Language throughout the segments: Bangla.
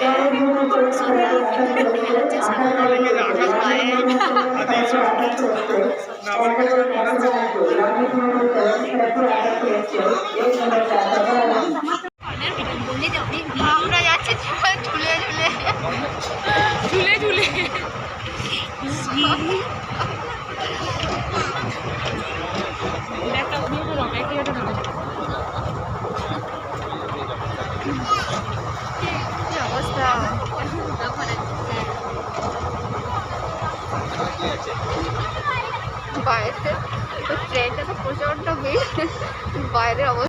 হচ্ছে সন্ধ্যা দেখা যাচ্ছে সামনে পায়ে আমরা যাচ্ছি ঝুলে ঝুলে ঝুলে ঝুলে একটা ভিডিও করো একটা ভিডিও করো কি অবস্থা বাইরে ট্রেনটা তো প্রচণ্ড ভিড় বাইরের অবস্থা।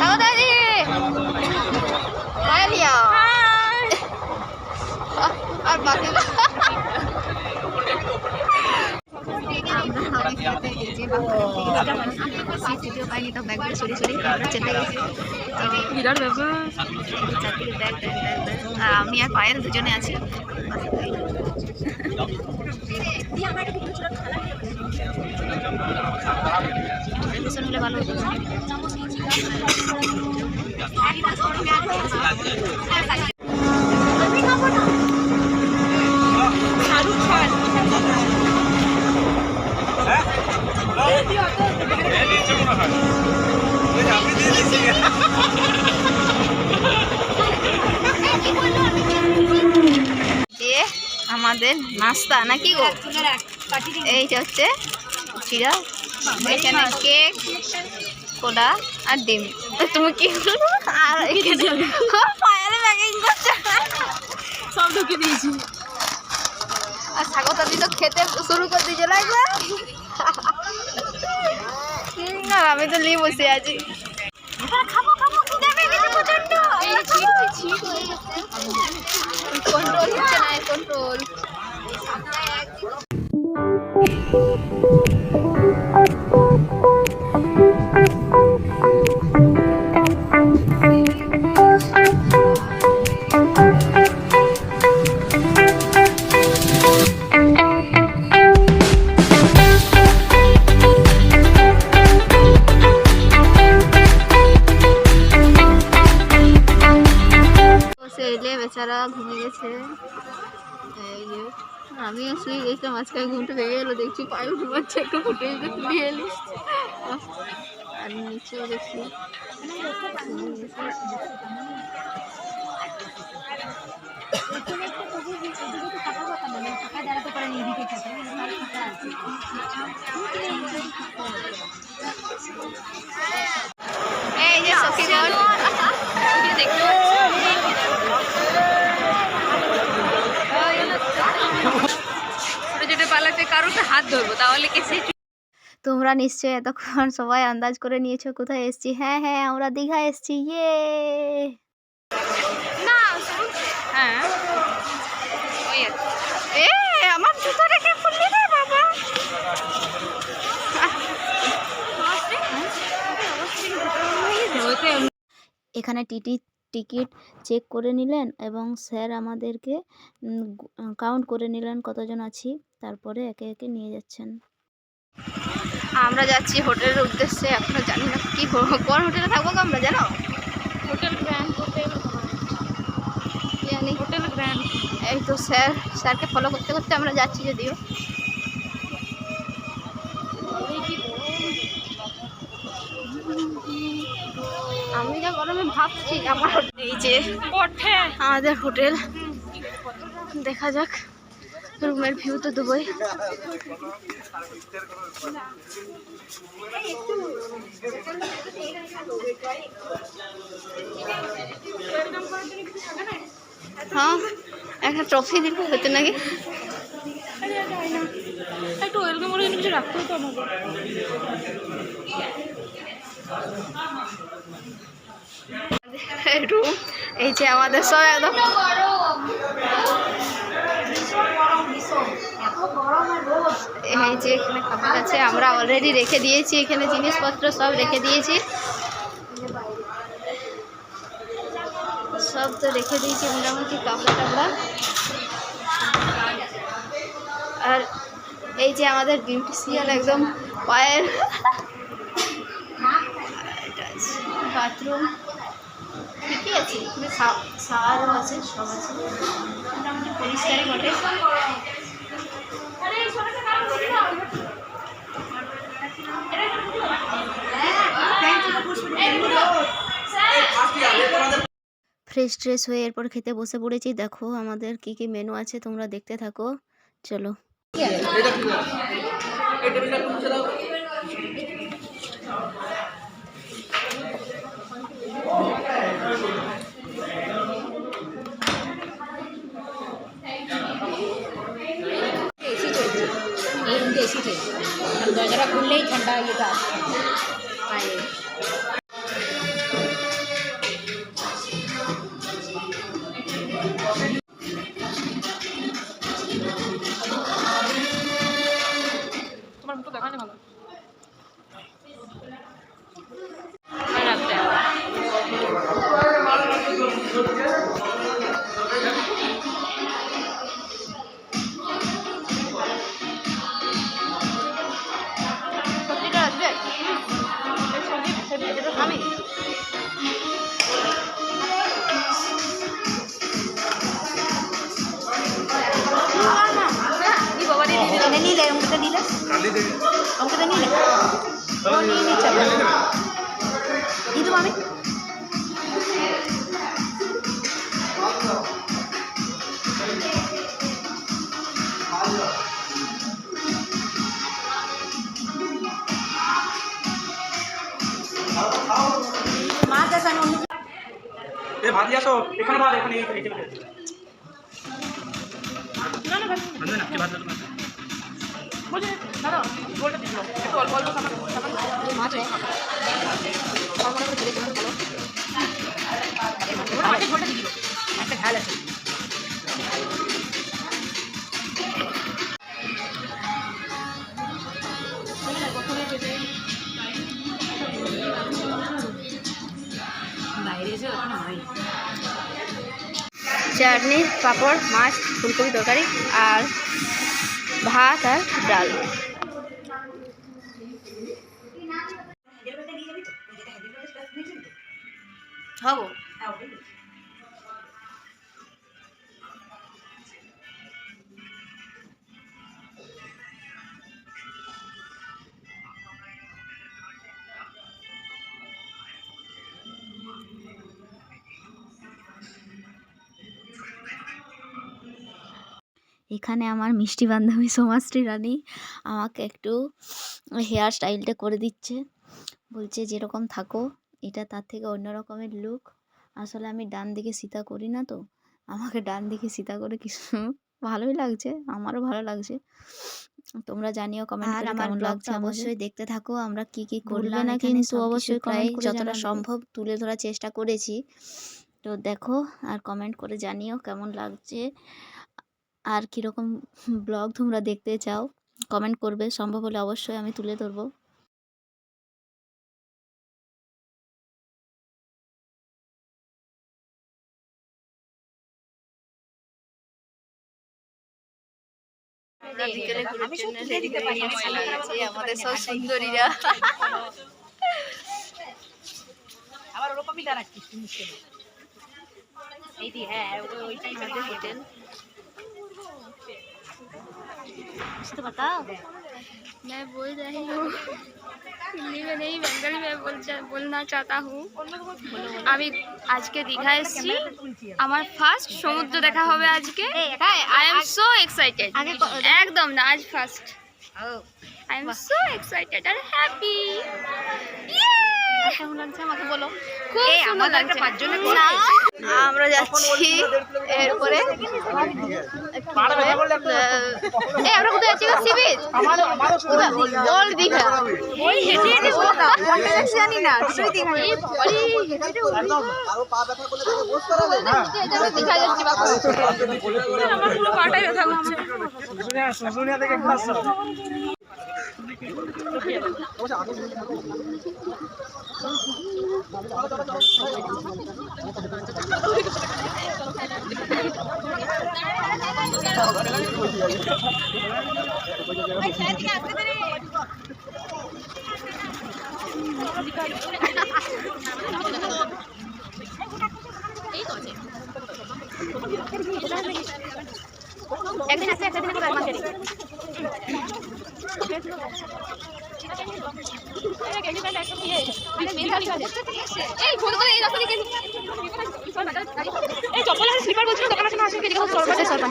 Chào daddy. Hai liya. আর বাকি আমরা হাওড়ি খেতে গেছি ভিডিও পাইনি তো ব্যাগ সরি সরি আমরা চেপে গেছি তো বিরাট ব্যাপার। Bag bag bag bag. আর আমি আর পায়ের দুজনে আছি। ভীষণ হলে ভালো হতো আমাদের নাস্তা নাকি গো? এইটা হচ্ছে চিরা এখানে কেক কোলা আর ডিম। তো তুমি কি করব আর এখানে পায়ের ব্যাগিং সব ঢুকে দিয়েছি। আর স্বাগতা দি তো খেতে শুরু করে দিয়েছে লাগবে না? আমি তো নিয়ে বসে আছি। খাব খাব কন্ট্রোল হচ্ছে না কন্ট্রোল এলে বেচারা ঘুমিয়ে গেছে। এই যে আমিও শুয়ে গেছিলাম আজকে ঘুমটা ভেঙে গেলো দেখছি পায়ে ঘুমাচ্ছে একটু ফুটে তুলে এলিস। আর নিচেও দেখছি। এই যে সখীগণ দেখতে পালাতে কারোকে হাত ধরবো তাহলে কে সে তোমরা নিশ্চয়ই এতক্ষণ সবাই আন্দাজ করে নিয়েছো কোথায় এসছি। হ্যাঁ হ্যাঁ আমরা দীঘা এসছি ইয়ে। না হ্যাঁ। এ আমার জুতো রেখে খুললি রে বাবা। এখানে টিটি টিকিট চেক করে নিলেন এবং স্যার আমাদেরকে কাউন্ট করে নিলেন কতজন আছি তারপরে একে একে নিয়ে যাচ্ছেন। আমরা যাচ্ছি হোটেলের উদ্দেশ্যে এখনও জানি না কি কোন হোটেলে থাকব আমরা জানো? হোটেল গ্র্যান্ড হোটেল জানি। Hotel grand. এই তো স্যার স্যারকে ফলো করতে করতে আমরা যাচ্ছি যদিও। আমি যা গরমে ভাবছি আমার এই যে আমাদের হোটেল। দেখা যাক রুমের ভিউ তো দুবই। হ্যাঁ একটা ট্রফি দিব হতো নাকি? একটু ওয়েলকাম করে কিছু রাখতে হতো আমাকে। রুম এই যে আমাদের সব একদম এই যে এখানে খাবার আছে আমরা অলরেডি রেখে দিয়েছি এখানে জিনিসপত্র সব রেখে দিয়েছি। সব তো রেখে দিয়েছি মোটামুটি কামড়া টামড়া আর এই যে আমাদের বিউটিশিয়ান একদম পায়ের বাথরুম ঠিকই আছে কিন্তু সাওয়ারও আছে সব আছে। মোটামুটি পরিষ্কারই বটে। ফ্রেশ ট্রেশ হয়ে এরপর খেতে বসে পড়েছি। দেখো আমাদের কি কি মেনু আছে তোমরা দেখতে থাকো। চলো। उनले ठंडा ये था आए আসো এখানে ভাত এখানে এই টেবিলে না না ভাত না কি ভাত দাও বুঝে দাদা গোলটা দিল একটু অল্প অল্প খাবার খাবার মাছ হয়। আমার মনে ভালো চাটনি পাঁপড় মাছ ফুলকপি তরকারি আর ভাত আর ডাল। হব। এখানে আমার মিষ্টি বান্ধবী সোমাশ্রী রানী আমাকে একটু হেয়ার স্টাইলটা করে দিচ্ছে। বলছে যেরকম থাকো এটা তার থেকে অন্য রকমের লুক আসলে আমি ডান দিকে সীতা করি না তো। আমাকে ডান দিকে সীতা করে কিছু ভালোই লাগছে আমারও ভালো লাগছে। তোমরা জানিও কমেন্ট আর করে আমার ব্লগটা লাগছে অবশ্যই দেখতে থাকো আমরা কি কি করলাম না কিন্তু অবশ্যই অবশ্যই প্রায় যতটা সম্ভব তুলে ধরার চেষ্টা করেছি। তো দেখো আর কমেন্ট করে জানিও কেমন লাগছে। আর কীরকম ব্লগ তোমরা দেখতে চাও কমেন্ট করবে। সম্ভব হলে অবশ্যই আমি তুলে ধরবো। হয়ে আমাদের সব সুন্দরীরা। আবার ওরকমই দাঁড়াচ্ছিস এই দি হ্যাঁ ওইটাই হোটেল कुछ तो बताओ मैं बोल रही हूँ হিন্দি में नहीं बंगाली में बोल बोलना चाहता हूँ আমি আজকে দীঘা এসেছি আমার ফার্স্ট সমুদ্র দেখা হবে আজকে আই এম সো এক্সাইটেড আগে ক- একদম না আজ first I am so excited R happy কেমন লাগছে আমাকে বলো আমরা যাচ্ছি এরপরে এই আমরা কোথায় যাচ্ছি সি বিচ ওল্ড দীঘা ওই হেঁটে হেঁটে জানি না। দীঘা যাচ্ছি আমার পুরো পাটাই ব্যথা করছে একদিন আসছে একটা দিনে করে মাসে এই চপ্পল আর স্লিপার বলছিল দোকান আছে না সরকার সরকার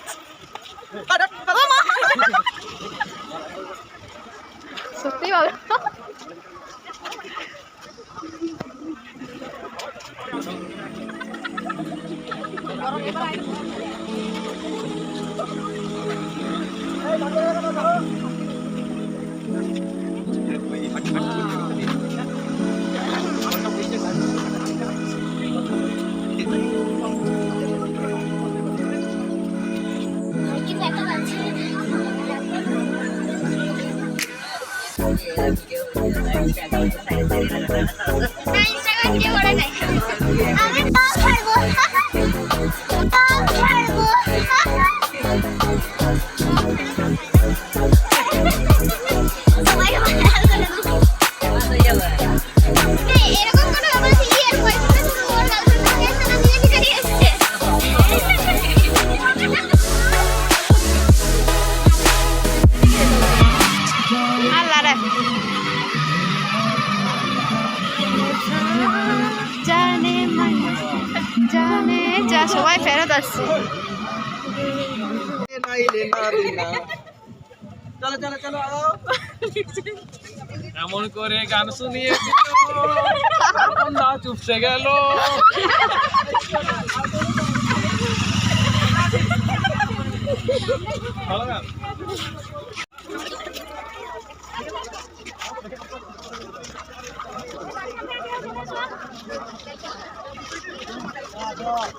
আমি তো ছাড়বো তো ছাড়বো সবাই এরকম ফেরত আসছে চলো চলো চলো আও এমন করে গান শুনিয়ে চুপসে গেল।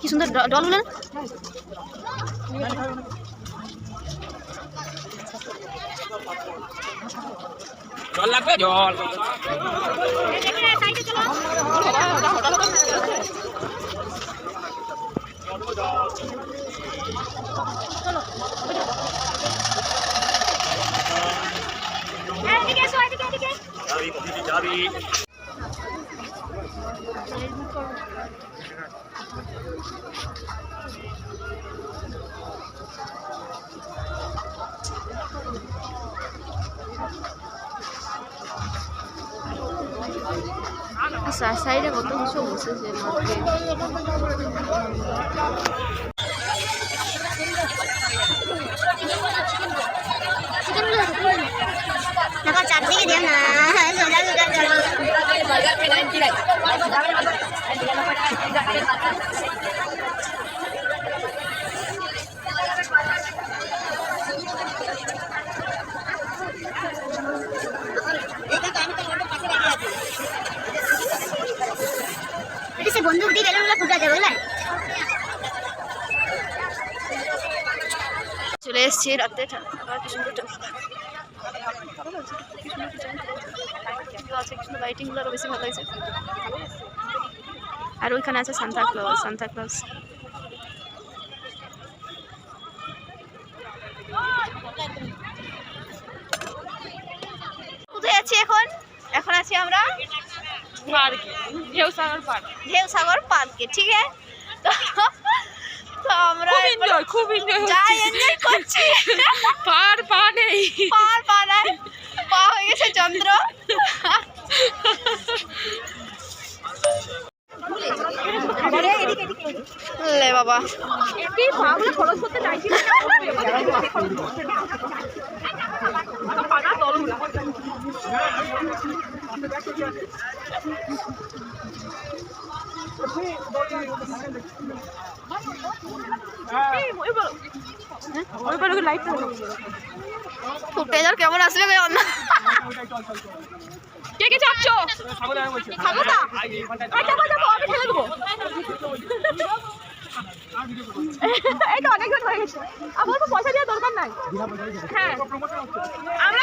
কি সুন্দর ড- ডল হলো না জল লাগবে জল সাইডে কত কিছু বসেছে আমার চারদিকে এসেছি রাতে কি সুন্দর বেশি ভালো লাগছে আর ওইখানে আছে সান্তা ক্লজ সান্তা ক্লজ কোথায় আছি এখন? এখন আছি আমরা? পার্কে ঢেউ সাগর পার্ক। ঢেউ সাগর পার্কে ঠিক আছে? তো তো আমরা খুব এনজয় খুব এনজয় হচ্ছে। এনজয় করছি। পার পা নেই। পার পাড়ায় পা হয়ে গেছে চন্দ্র। লে বাবা। ফুটেজ আর কেমন আসবে না কে কে চাপছো? আমি বলছি খাব না যাব যাব আমি ঠেলে দেবো। এই তো অনেকজন হয়ে গেছে। আমার তো পয়সা দেওয়ার দরকার নাই। হ্যাঁ। আমরা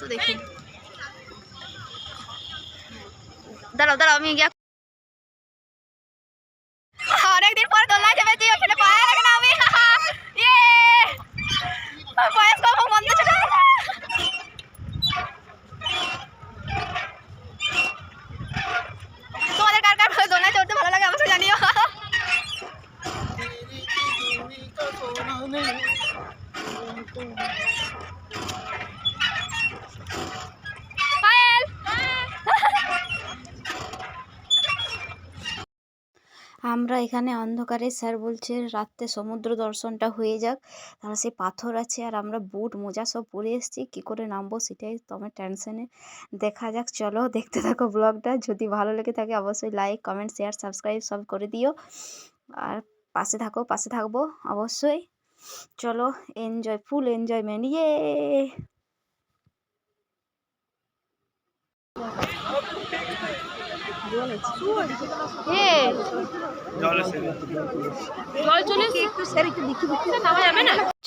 তো দেখি। দাঁড়াও দাঁড়াও, আমি গিয়া অনেকদিন পরে দোলনায় চেপেছি ওখানে পায়ে লাগে না আমি ইয়ে। বয়স কম জানিও। পায়েল আমরা এখানে অন্ধকারে, স্যার বলছে রাত্রে সমুদ্র দর্শনটা হয়ে যাক। তাহলে সেই পাথর আছে আর আমরা বুট, মোজা সব পরে এসেছি। কী করে নামবো সেটাই তো আমার টেনশনে দেখা যাক, চলো দেখতে থাকো ব্লগটা যদি ভালো লেগে থাকে অবশ্যই লাইক কমেন্ট শেয়ার সাবস্ক্রাইব সব করে দিও। আর পাশে থাকো, পাশে থাকব অবশ্যই। চলো এনজয় ফুল এনজয়মেন্ট ইয়ে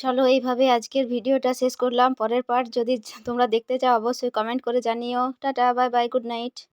চলো এইভাবে আজকের ভিডিওটা শেষ করলাম। পরের পার্ট যদি তোমরা দেখতে চাও, অবশ্যই কমেন্ট করে জানিও। Tata bye bye good night